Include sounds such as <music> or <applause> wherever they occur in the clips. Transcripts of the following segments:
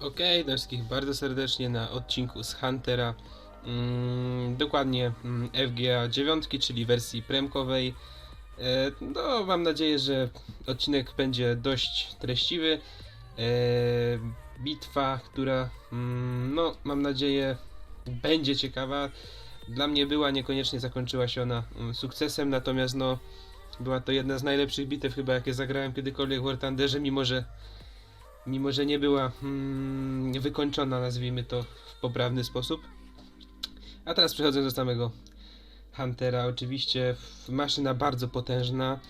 Okay, wszystkich bardzo serdecznie na odcinku z Huntera. Mm, dokładnie mm, FGA 9, czyli wersji premkowej. E, no, mam nadzieję, że odcinek będzie dość treściwy. E, bitwa, która, mm, no, mam nadzieję, będzie ciekawa. Dla mnie była, niekoniecznie zakończyła się ona mm, sukcesem, natomiast no, była to jedna z najlepszych bitew chyba, jakie zagrałem kiedykolwiek w War Thunderze, mimo że mimo że nie była mm, wykończona, nazwijmy to w poprawny sposób. A teraz przechodzę do samego Huntera. Oczywiście maszyna bardzo potężna.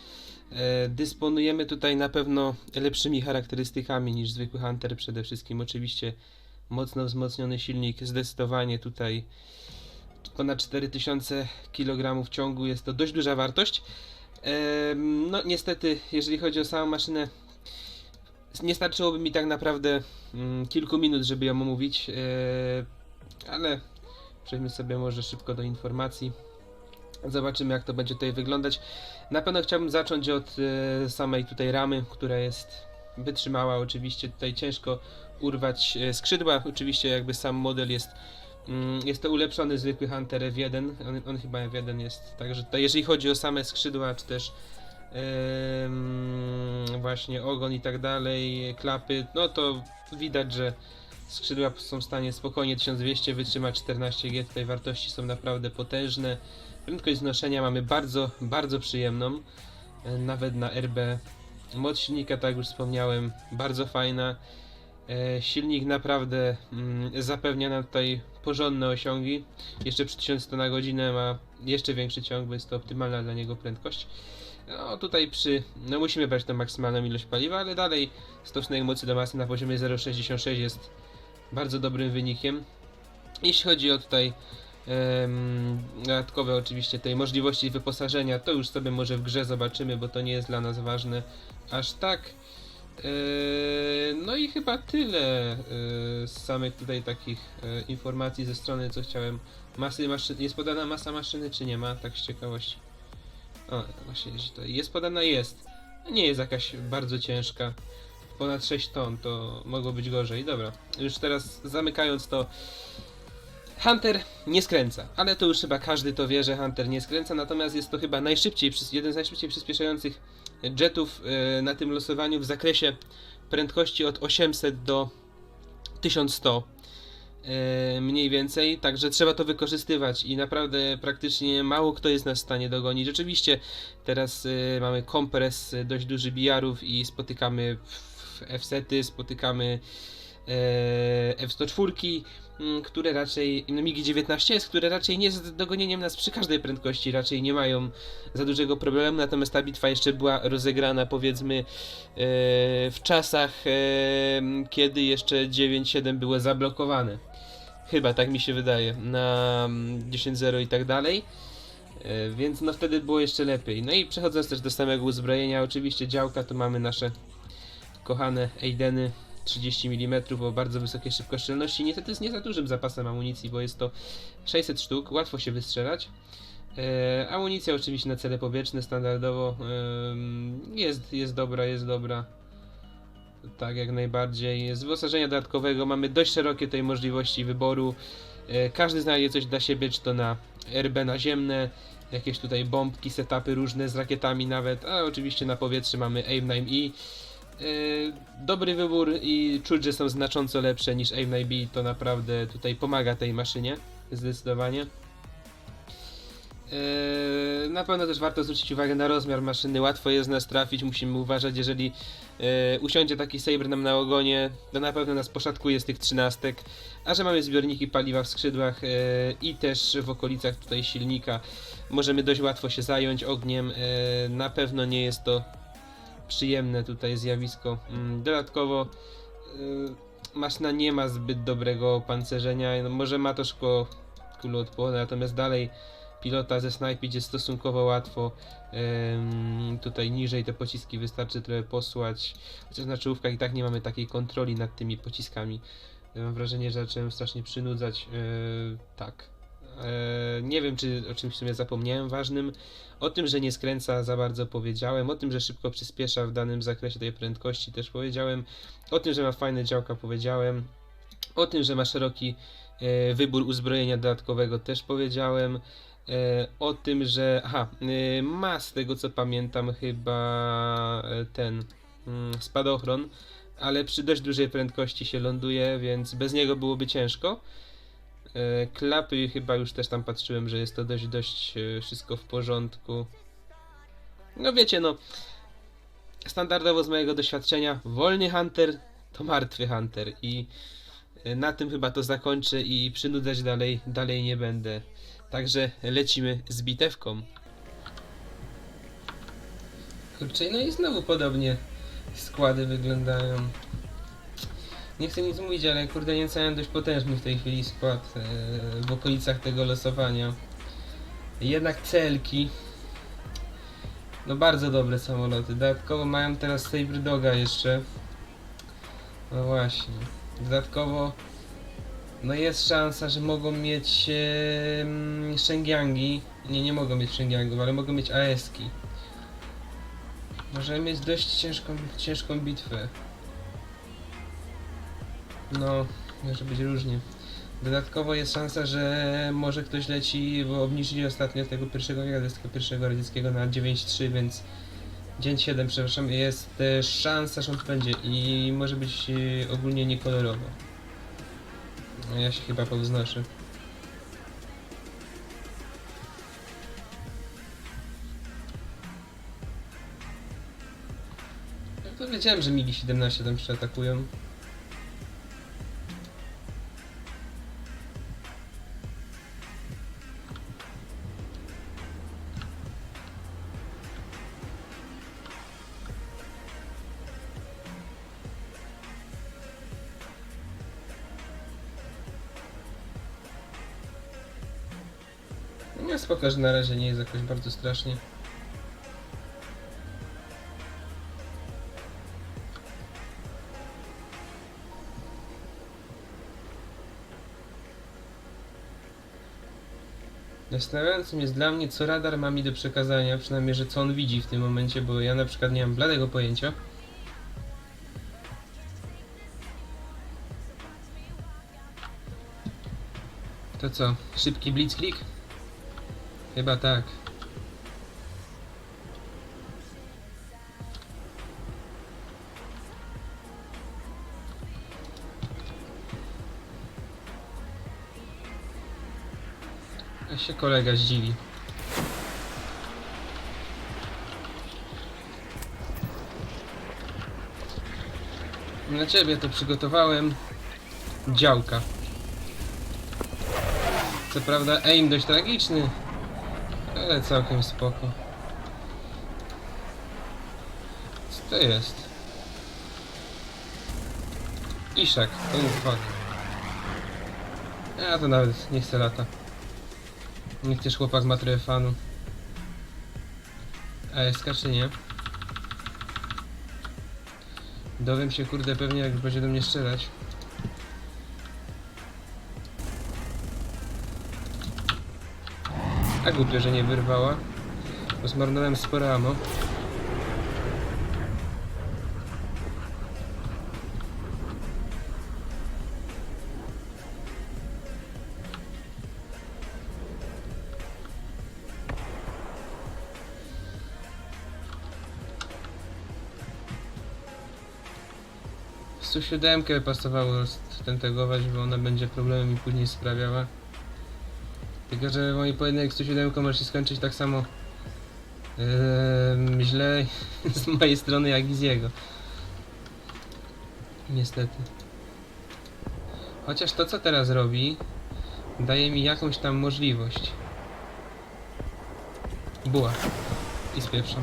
E, dysponujemy tutaj na pewno lepszymi charakterystykami niż zwykły Hunter. Przede wszystkim oczywiście mocno wzmocniony silnik, zdecydowanie tutaj ponad 4000 kg ciągu jest to dość duża wartość. E, no niestety, jeżeli chodzi o samą maszynę, nie starczyłoby mi tak naprawdę mm, kilku minut, żeby ją omówić, yy, ale przejdźmy sobie może szybko do informacji. Zobaczymy jak to będzie tutaj wyglądać. Na pewno chciałbym zacząć od e, samej tutaj ramy, która jest wytrzymała. Oczywiście tutaj ciężko urwać e, skrzydła. Oczywiście jakby sam model jest mm, jest to ulepszony zwykły Hunter F1. On, on chyba F1 jest. Także tutaj jeżeli chodzi o same skrzydła, czy też właśnie ogon i tak dalej, klapy, no to widać, że skrzydła są w stanie spokojnie 1200 wytrzymać 14G, tutaj wartości są naprawdę potężne. Prędkość znoszenia mamy bardzo, bardzo przyjemną, e, nawet na RB. Moc silnika, tak jak już wspomniałem, bardzo fajna. E, Silnik naprawdę mm, zapewnia nam tutaj porządne osiągi. Jeszcze przy 1100 na godzinę ma jeszcze większy ciąg, jest to optymalna dla niego prędkość. No tutaj przy, no musimy brać tą maksymalną ilość paliwa, ale dalej stosunek mocy do masy na poziomie 0,66 jest bardzo dobrym wynikiem. Jeśli chodzi o tutaj dodatkowe oczywiście tej możliwości wyposażenia, to już sobie może w grze zobaczymy, bo to nie jest dla nas ważne aż tak. Eee, No i chyba tyle eee, z samych tutaj takich e, informacji ze strony, co chciałem. Masy maszyny, jest podana masa maszyny, czy nie ma? Tak z ciekawości. O, właśnie, że to jest podana, jest. Nie jest jakaś bardzo ciężka. Ponad 6 ton, to mogło być gorzej. Dobra, już teraz zamykając to. Hunter nie skręca, ale to już chyba każdy to wie, że Hunter nie skręca, natomiast jest to chyba najszybciej, jeden z najszybciej przyspieszających jetów e, na tym losowaniu w zakresie prędkości od 800 do 1100 e, mniej więcej, także trzeba to wykorzystywać i naprawdę praktycznie mało kto jest nas w stanie dogonić. Rzeczywiście teraz e, mamy kompres e, dość duży bijarów i spotykamy F-sety, spotykamy e, F-104, mm, które raczej, no MiG-19 które raczej nie jest dogonieniem nas przy każdej prędkości, raczej nie mają za dużego problemu, natomiast ta bitwa jeszcze była rozegrana powiedzmy e, w czasach, e, kiedy jeszcze 9.7 było zablokowane. Chyba tak mi się wydaje, na mm, 10.0 i tak dalej. E, Więc no wtedy było jeszcze lepiej. No i przechodząc też do samego uzbrojenia, oczywiście działka to mamy nasze kochane Aideny 30 mm o bardzo wysokiej szybkostrzelności. Niestety z nie za dużym zapasem amunicji, bo jest to 600 sztuk, łatwo się wystrzelać. E, amunicja oczywiście na cele powietrzne standardowo em, jest, jest dobra, jest dobra. Tak, jak najbardziej. Z wyposażenia dodatkowego mamy dość szerokie tutaj możliwości wyboru. E, każdy znajdzie coś dla siebie, czy to na RB naziemne, jakieś tutaj bombki, setupy różne z rakietami nawet, a oczywiście na powietrze mamy AIM-9E. E, Dobry wybór i czuć, że są znacząco lepsze niż AIM-9B, to naprawdę tutaj pomaga tej maszynie, zdecydowanie. Eee, Na pewno też warto zwrócić uwagę na rozmiar maszyny. Łatwo jest nas trafić. Musimy uważać, jeżeli e, usiądzie taki Saber nam na ogonie, to na pewno nas poszatkuje z tych trzynastek. A że mamy zbiorniki paliwa w skrzydłach e, i też w okolicach tutaj silnika, możemy dość łatwo się zająć ogniem. Na pewno nie jest to przyjemne tutaj zjawisko. Mm, Dodatkowo maszyna nie ma zbyt dobrego opancerzenia. No, może ma to szkło kuloodporne, natomiast dalej pilota ze snajpić jest stosunkowo łatwo. Tutaj niżej te pociski wystarczy trochę posłać. Chociaż na czołówkach i tak nie mamy takiej kontroli nad tymi pociskami. Mam wrażenie, że zacząłem strasznie przynudzać. E, tak. E, nie wiem, czy o czymś w sumie zapomniałem ważnym. O tym, że nie skręca za bardzo powiedziałem. O tym, że szybko przyspiesza w danym zakresie tej prędkości też powiedziałem. O tym, że ma fajne działka powiedziałem. O tym, że ma szeroki e, wybór uzbrojenia dodatkowego też powiedziałem. E, o tym, że aha, e, ma z tego co pamiętam chyba e, ten mm, spadochron, ale przy dość dużej prędkości się ląduje, więc bez niego byłoby ciężko. Klapy chyba już też tam patrzyłem, że jest to dość, dość wszystko w porządku. No wiecie, no standardowo z mojego doświadczenia wolny hunter to martwy hunter i na tym chyba to zakończę i przynudzać dalej, dalej nie będę. Także lecimy z bitewką. Kurczę, no i znowu podobnie składy wyglądają. Nie chcę nic mówić, ale kurde Niemcy mają dość potężny w tej chwili skład e, w okolicach tego losowania. Jednak celki. No bardzo dobre samoloty. Dodatkowo mają teraz Sabre Doga jeszcze. No właśnie. Dodatkowo no jest szansa, że mogą mieć e, Shengyang-i. Nie, nie mogą mieć Shengyangów, ale mogą mieć AS-ki. Możemy mieć dość ciężką, ciężką bitwę. No, może być różnie. Dodatkowo jest szansa, że może ktoś leci, bo obniżyli ostatnio tego pierwszego tego pierwszego radzieckiego na 9.3, więc 9.7, przepraszam, jest też szansa, że on będzie i może być e, ogólnie niekolorowo. No ja się chyba powznoszę. No to wiedziałem, że migi 17 tam jeszcze że na razie nie jest jakoś bardzo strasznie. Zastanawiającym jest dla mnie, co radar ma mi do przekazania, przynajmniej, że co on widzi w tym momencie, bo ja na przykład nie mam bladego pojęcia. To co, szybki blitzkrieg? Chyba tak. A się kolega zdziwi. Dla ciebie to przygotowałem działka. Co prawda aim dość tragiczny, ale całkiem spoko. Co to jest? Iszak, oh fuck. Ja to nawet nie chcę lata. Niech też chłopak ma trochę fanu. ASK czy nie? Dowiem się kurde pewnie jak będzie do mnie strzelać. A głupio, że nie wyrwała. Bo zmarnowałem sporo ammo. 107 pasowało tentegować, bo ona będzie problemy mi później sprawiała. Tylko, że mój pojedynek 107 może się skończyć tak samo em, źle <laughs> z mojej strony jak i z jego. Niestety. Chociaż to co teraz robi daje mi jakąś tam możliwość. Buła. I spieprzam.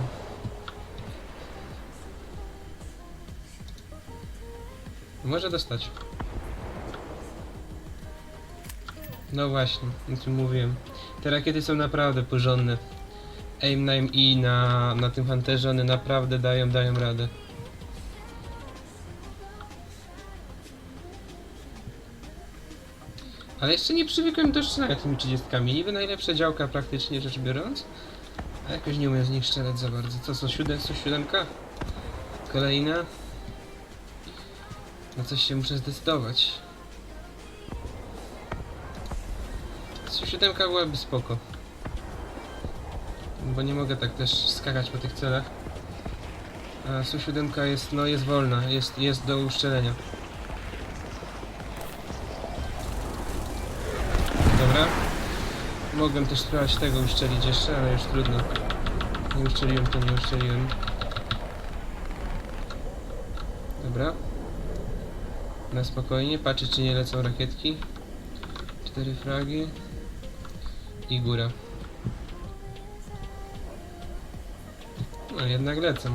Może dostać. No właśnie, o czym mówiłem. Te rakiety są naprawdę porządne. Aim 9i na, na tym Hunterze, one naprawdę dają, dają radę. Ale jeszcze nie przywykłem do strzelania tymi 30. Niby najlepsza działka praktycznie rzecz biorąc. A jakoś nie umiem z nich strzelać za bardzo. Co, co, siódem, co siódemka? Kolejna? Na coś się muszę zdecydować. Su-7 byłaby spoko. Bo nie mogę tak też skakać po tych celach. A Su-7 jest, no jest wolna, jest, jest do uszczelenia. Dobra. Mogłem też spróbować tego uszczelić jeszcze, ale już trudno. Nie uszczeliłem, to nie uszczeliłem. Dobra. Na spokojnie, patrzę czy nie lecą rakietki. Cztery fragi. I góra. No jednak lecą.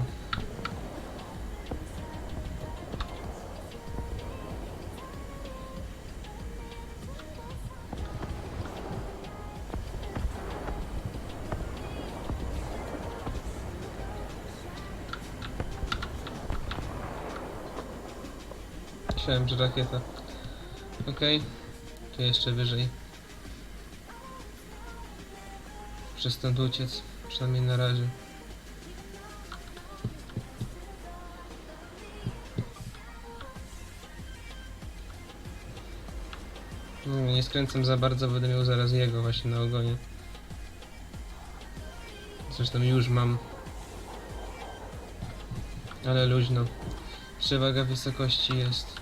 Myślałem, że rakieta. Okej. Tu jeszcze wyżej. Muszę stąd uciec. Przynajmniej na razie. No, nie skręcam za bardzo, będę miał zaraz jego właśnie na ogonie. Zresztą już mam. Ale luźno. Przewaga wysokości jest.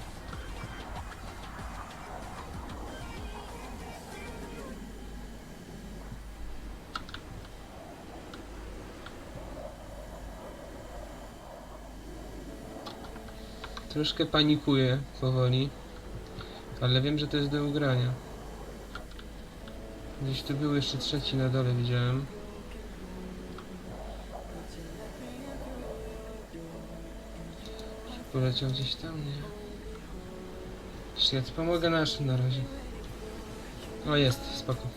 Troszkę panikuję powoli, ale wiem, że to jest do ugrania. Gdzieś tu był jeszcze trzeci na dole, widziałem. Poleciał gdzieś tam? Nie. Ja pomogę naszym na razie. O, jest, spoko.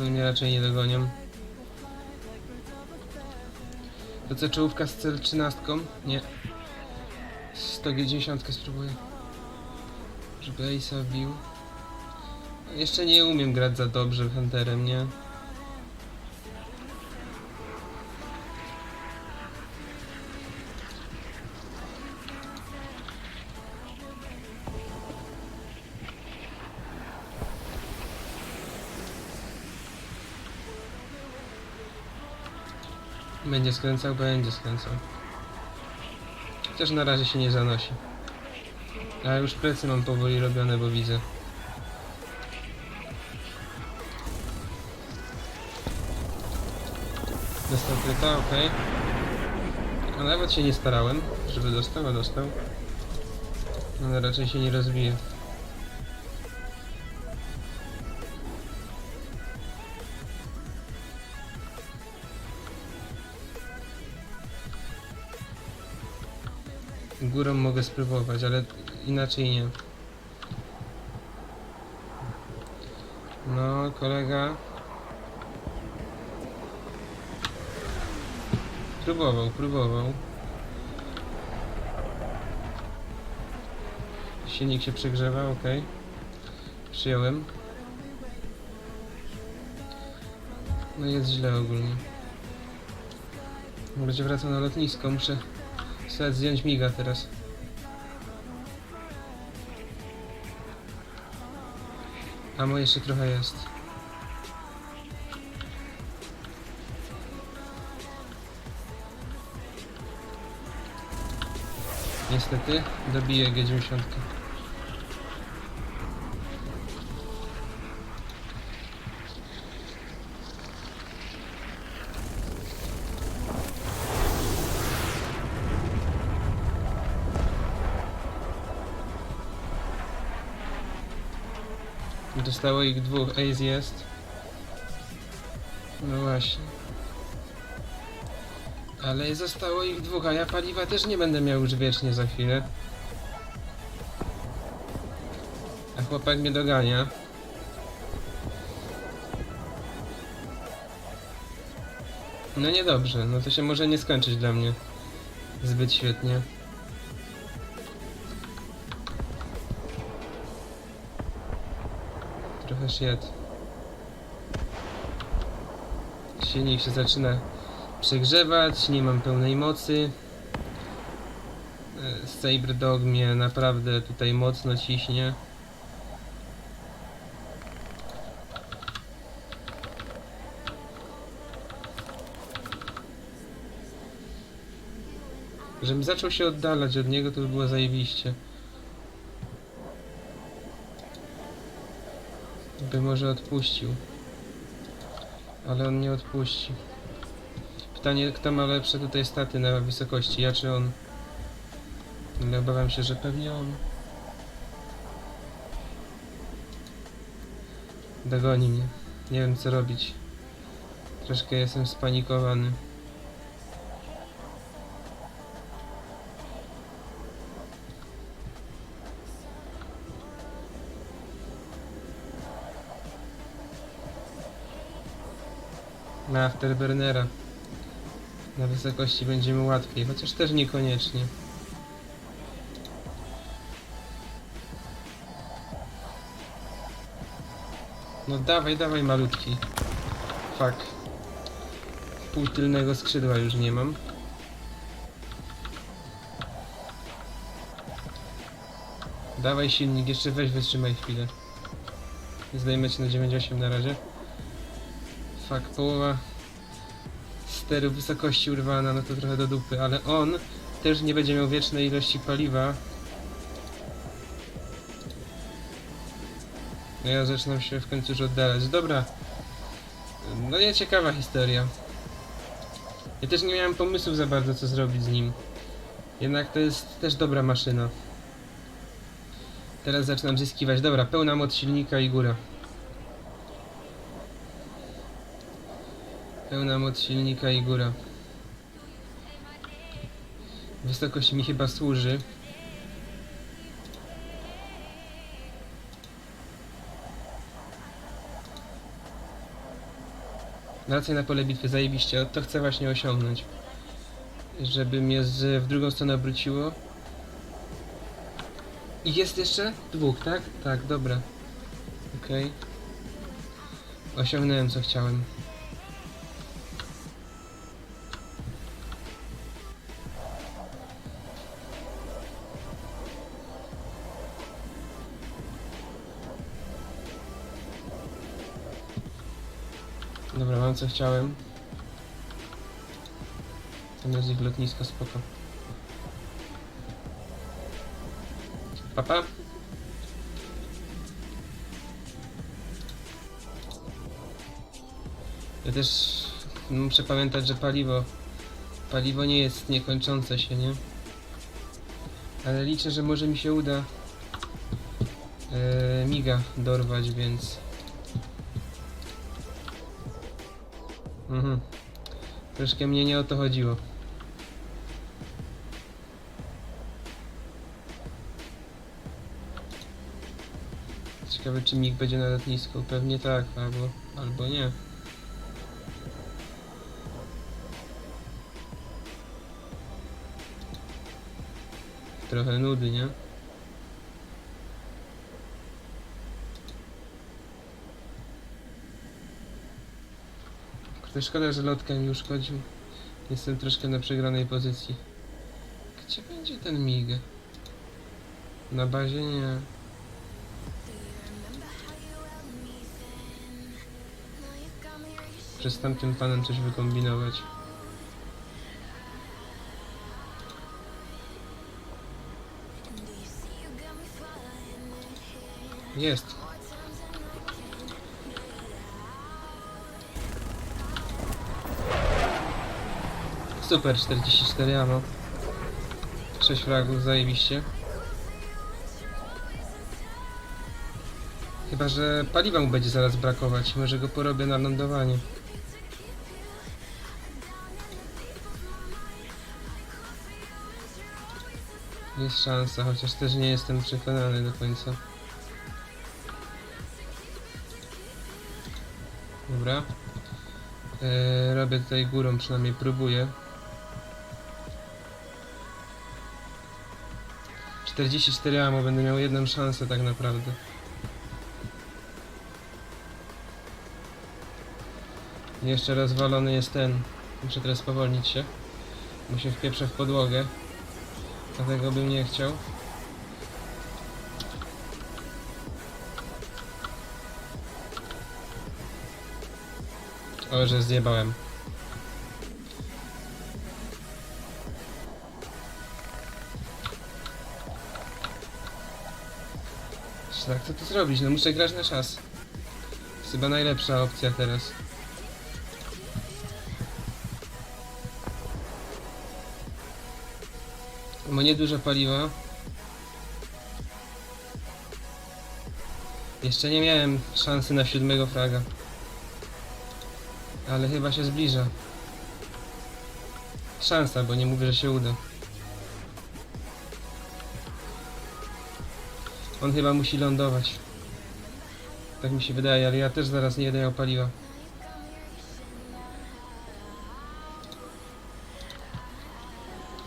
Oni mnie raczej nie dogonią. To co, czołówka z cel 13? Nie. 190 spróbuję. Żeby Ace'a wbił. Jeszcze nie umiem grać za dobrze Hunterem, nie? Będzie skręcał, będzie skręcał. Chociaż na razie się nie zanosi. A już plecy mam powoli robione, bo widzę. Dostał kryta, okej. A nawet się nie starałem, żeby dostał, a dostał. Ale raczej się nie rozwije. Górą mogę spróbować, ale inaczej nie. No, kolega. Próbował, próbował. Silnik się przegrzewa, ok. Przyjąłem. No jest źle ogólnie. Będzie wracał na lotnisko, muszę sobie zdjąć miga teraz. A mo jeszcze trochę jest. Niestety dobiję G90. Dostało ich dwóch, Ace jest. No właśnie. Ale zostało ich dwóch, a ja paliwa też nie będę miał już wiecznie za chwilę. A chłopak mnie dogania. No niedobrze, no to się może nie skończyć dla mnie zbyt świetnie. Też jed. Silnik się zaczyna przegrzewać, nie mam pełnej mocy. E, Sabre Dog mnie naprawdę tutaj mocno ciśnie. Żebym zaczął się oddalać od niego, to by było zajebiście. By może odpuścił. Ale on nie odpuści. Pytanie, kto ma lepsze tutaj staty na wysokości, ja czy on? Ale obawiam się, że pewnie on. Dogoni mnie. Nie wiem co robić. Troszkę jestem spanikowany. Na Afterburnera. Na wysokości będziemy łatwiej, chociaż też niekoniecznie. No dawaj, dawaj malutki. Fuck. Pół tylnego skrzydła już nie mam. Dawaj silnik, jeszcze weź wytrzymaj chwilę. Zdajemy się na 9.8 na razie. Fuck, połowa steru wysokości urwana, no to trochę do dupy, ale on też nie będzie miał wiecznej ilości paliwa. No ja zaczynam się w końcu już oddalać. Dobra. No nie ciekawa historia. Ja też nie miałem pomysłów za bardzo co zrobić z nim. Jednak to jest też dobra maszyna. Teraz zaczynam zyskiwać. Dobra, pełna moc silnika i góra. Pełna moc silnika i góra. Wysokość mi chyba służy. Wracaj na pole bitwy, zajebiście. To chcę właśnie osiągnąć. Żeby mnie z, w drugą stronę obróciło. I jest jeszcze? Dwóch, tak? Tak, dobra. Okej. Osiągnąłem co chciałem. Co chciałem. Tam jest ich lotnisko, spoko. Papa? Ja też muszę pamiętać, że paliwo paliwo nie jest niekończące się, nie? Ale liczę, że może mi się uda e, miga dorwać, więc Mhm. Troszkę mnie nie o to chodziło. Ciekawe czy mig będzie na lotnisku. Pewnie tak, albo, albo nie. Trochę nudy, nie? To szkoda, że lotka mi uszkodził. Jestem troszkę na przegranej pozycji. Gdzie będzie ten mig? Na bazie nie. Przez tamtym panem coś wykombinować. Jest. Super, 44 ammo. 6 fragów, zajebiście. Chyba, że paliwa mu będzie zaraz brakować. Może go porobię na lądowanie. Jest szansa, chociaż też nie jestem przekonany do końca. Dobra. Eee, robię tutaj górą, przynajmniej próbuję. 44 amo, będę miał jedną szansę tak naprawdę. Jeszcze rozwalony jest ten. Muszę teraz spowolnić się. Bo się wpieprzę w podłogę. Dlatego bym nie chciał. O, że zjebałem. Tak, co tu zrobić? No muszę grać na czas. To jest chyba najlepsza opcja teraz. Ma niedużo paliwa. Jeszcze nie miałem szansy na siódmego fraga. Ale chyba się zbliża. Szansa, bo nie mówię, że się uda. On chyba musi lądować. Tak mi się wydaje, ale ja też zaraz nie będę miał paliwa.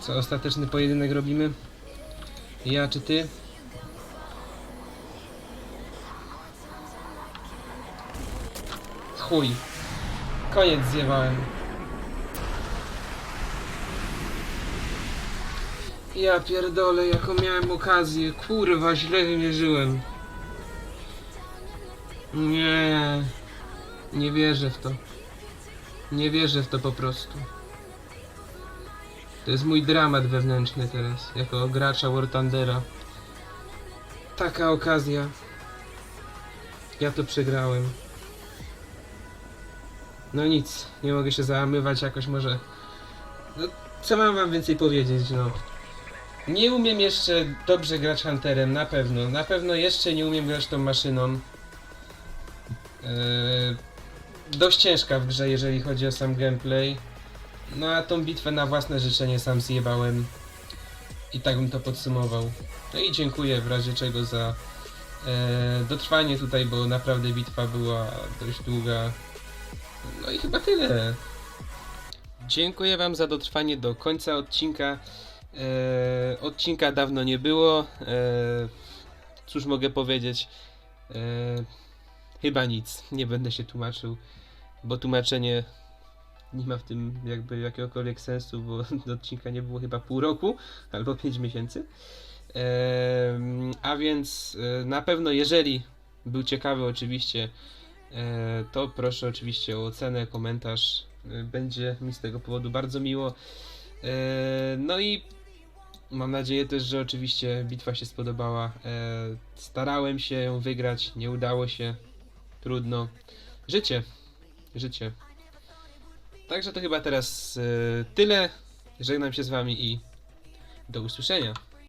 Co, ostateczny pojedynek robimy? Ja czy ty? Chuj. Koniec zjewałem. Ja pierdolę, jaką miałem okazję. Kurwa, źle wymierzyłem. Nie. Nie wierzę w to. Nie wierzę w to po prostu. To jest mój dramat wewnętrzny teraz, jako gracza War Thundera. Taka okazja. Ja to przegrałem. No nic, nie mogę się załamywać jakoś może. No, co mam wam więcej powiedzieć, no. Nie umiem jeszcze dobrze grać Hunterem, na pewno. Na pewno jeszcze nie umiem grać tą maszyną. Eee, dość ciężka w grze, jeżeli chodzi o sam gameplay. No a tą bitwę na własne życzenie sam zjebałem. I tak bym to podsumował. No i dziękuję w razie czego za e, dotrwanie tutaj, bo naprawdę bitwa była dość długa. No i chyba tyle. Dziękuję Wam za dotrwanie do końca odcinka. E, odcinka dawno nie było. E, cóż mogę powiedzieć? E, chyba nic. Nie będę się tłumaczył, bo tłumaczenie nie ma w tym jakby jakiegokolwiek sensu, bo <laughs> odcinka nie było chyba pół roku albo 5 miesięcy. Em, a więc e, na pewno, jeżeli był ciekawy, oczywiście, e, to proszę oczywiście o ocenę, komentarz. E, Będzie mi z tego powodu bardzo miło. E, No i mam nadzieję też, że oczywiście bitwa się spodobała. E, Starałem się ją wygrać, nie udało się. Trudno. Życie. Życie. Także to chyba teraz e, tyle. Żegnam się z wami i do usłyszenia.